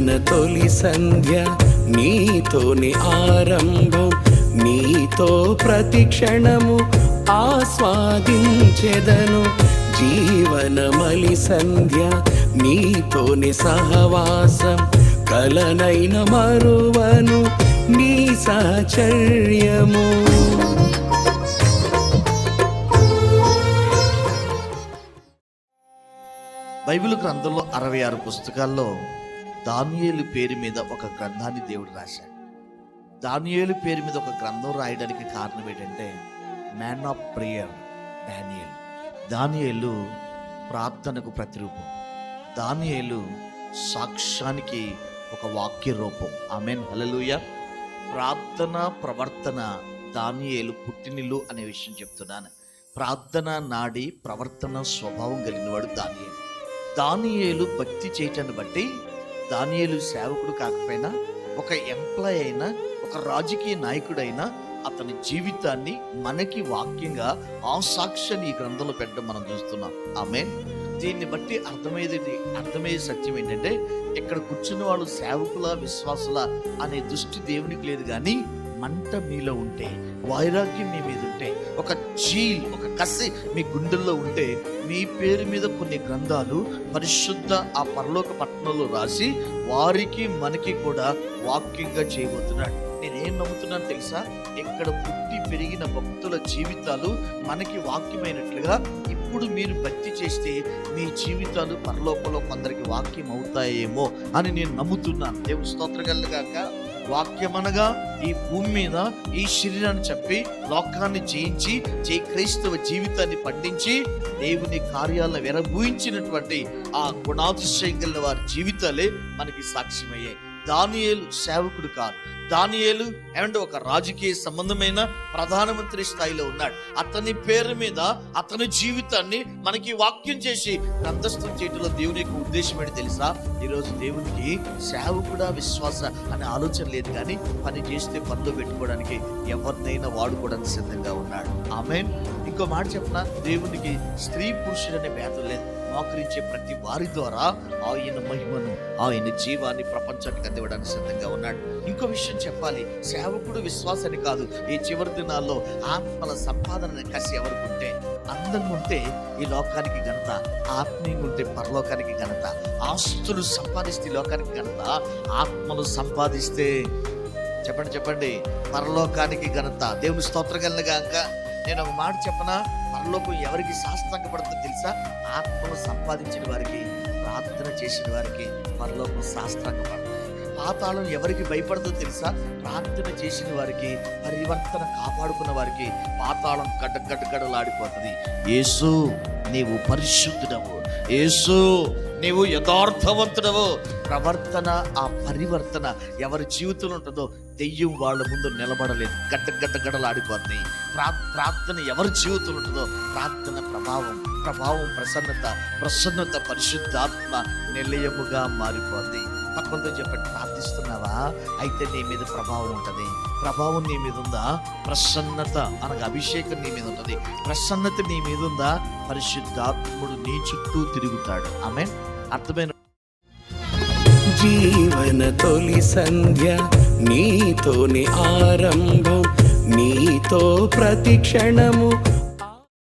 జీవన తొలి సంధ్య నీతోని ఆరంభం. నీతో ప్రతి క్షణము ఆస్వాదించెదను. జీవనమలి సంధ్య నీతోని సహవాసం. కలనైన మరువను నీ సహచర్యము బైబిల్ గ్రంథంలో అరవై ఆరు పుస్తకాల్లో దానియేలు పేరు మీద ఒక గ్రంథాన్ని దేవుడు రాశాడు. దానియేలు పేరు మీద ఒక గ్రంథం రాయడానికి కారణం ఏంటంటే మ్యాన్ ఆఫ్ ప్రేయర్ డానియల్ దానియేలు ప్రార్థనకు ప్రతిరూపం. దానియేలు సాక్ష్యానికి ఒక వాక్య రూపం. ఆమెన్ హలలుయ ప్రార్థన ప్రవర్తన దానియేలు పుట్టినిల్లు అనే విషయం చెప్తున్నాను. ప్రార్థన నాడి ప్రవర్తన స్వభావం కలిగినవాడు దానియేలు. దానియేలు భక్తి చేయటాన్ని బట్టి దానియలు సేవకుడు కాకపోయినా ఒక ఎంప్లాయ్ అయినా ఒక రాజకీయ నాయకుడైనా అతని జీవితాన్ని మనకి వాక్యంగా ఆ సాక్ష్యాన్ని ఈ గ్రంథంలో పెట్టడం మనం చూస్తున్నాం. ఆమె దీన్ని బట్టి అర్థమయ్యేది అర్థమయ్యే సత్యం ఏంటంటే ఇక్కడ కూర్చున్న వాళ్ళు సేవకుల విశ్వాసుల అనే దృష్టి దేవునికి లేదు కానీ మంట మీలో ఉంటే వైరాగ్యం మీ మీద ఉంటే ఒక చీల్ ఒక కసి మీ గుండెల్లో ఉంటే మీ పేరు మీద కొన్ని గ్రంథాలు పరిశుద్ధ ఆ పరలోక పట్టణంలో రాసి వారికి మనకి కూడా వాక్యంగా చేయబోతున్నాడు. నేనేం నమ్ముతున్నాను తెలుసా? ఇక్కడ పుట్టి పెరిగిన భక్తుల జీవితాలు మనకి వాక్యమైనట్లుగా ఇప్పుడు మీరు భక్తి చేస్తే మీ జీవితాలు పరలోకంలో కొందరికి వాక్యం అవుతాయేమో అని నేను నమ్ముతున్నాను. దేవుడు స్తోత్రగలగాక వాక్యమనగా ఈ భూమి మీద ఈ శరీరాన్ని చెప్పి లోకాన్ని జయించి జై క్రైస్తవ జీవితాన్ని పండించి దేవుని కార్యాలను విరభూయించినటువంటి ఆ గుణాతిశయం కలిగిన వారి జీవితాలే మనకి సాక్ష్యమయ్యాయి. దానియేలు సేవకుడు కాదు. దానియేలు అండ్ ఒక రాజకీయ సంబంధమైన ప్రధానమంత్రి స్థాయిలో ఉన్నాడు. అతని పేరు మీద అతని జీవితాన్ని మనకి వాక్యం చేసి గ్రంథస్థం చేయటంలో దేవుని యొక్క ఉద్దేశం ఏంటి తెలుసా? ఈరోజు దేవునికి సేవకుడా విశ్వాస అనే ఆలోచన లేదు కానీ పని చేస్తే పనులు పెట్టుకోవడానికి ఎవరినైనా వాడుకోవడానికి సిద్ధంగా ఉన్నాడు. ఆమె ఇంకో మాట చెప్పిన దేవునికి స్త్రీ పురుషుడనే భేదం లేదు. మోకరించే ప్రతి వారి ద్వారా ఆయన మహిమను ఆయన జీవాన్ని ప్రపంచానికి అందివ్వడానికి సిద్ధంగా ఉన్నాడు. ఇంకో విషయం చెప్పాలి. సేవకుడు విశ్వాసాన్ని కాదు. ఈ చివరి దినాల్లో ఆత్మల సంపాదన కసి ఎవరికి ఉంటే అందంగా ఉంటే ఈ లోకానికి ఘనత ఆత్మీయంగా ఉంటే పరలోకానికి ఘనత ఆస్తులు సంపాదిస్తే లోకానికి ఘనత ఆత్మలు సంపాదిస్తే చెప్పండి చెప్పండి. పరలోకానికి ఘనత. దేవుని స్తోత్రం గాక నేను ఒక మాట చెప్పనా? పరలోకం ఎవరికి శాస్త్రంగపడుతుందో తెలుసా? ఆత్మను సంపాదించిన వారికి ప్రార్థన చేసిన వారికి పరలోకం శాస్త్రంగపడుతుంది పాతాళం ఎవరికి భయపడదో తెలుసా? ప్రార్థన చేసిన వారికి పరివర్తన కాపాడుకున్న వారికి పాతాళం గడ్డ గడ్డగడలాడిపోతుంది యేసు నీవు పరిశుద్ధుడవు. యేసు నీవు యథార్థవంతుడవు. ప్రవర్తన ఆ పరివర్తన ఎవరి జీవితంలో ఉంటుందో దెయ్యం వాళ్ళ ముందు నిలబడలేదు. గడ్డ గడ్డ గడలాడిపోతుంది. ప్రా ప్రార్థన ఎవరి జీవితంలో ఉంటుందో ప్రార్థన ప్రభావం ప్రభావం ప్రసన్నత ప్రసన్నత పరిశుద్ధాత్మ నిలయముగా మారిపోతుంది పక్కనతో చెప్పండి ప్రార్థిస్తున్నావా? అయితే నీ మీద ప్రభావం ఉంటుంది. ప్రభావం నీ మీద ఉందా? ప్రసన్నత అనగా అభిషేకం నీ మీద ఉంటుంది. ప్రసన్నత నీ మీద ఉందా? పరిశుద్ధాత్ముడు నీ చుట్టూ తిరుగుతాడు. ఆమె అర్థమైన జీవన తొలి సంధ్య నీతోని ఆరంభం నీతో ప్రతి క్షణము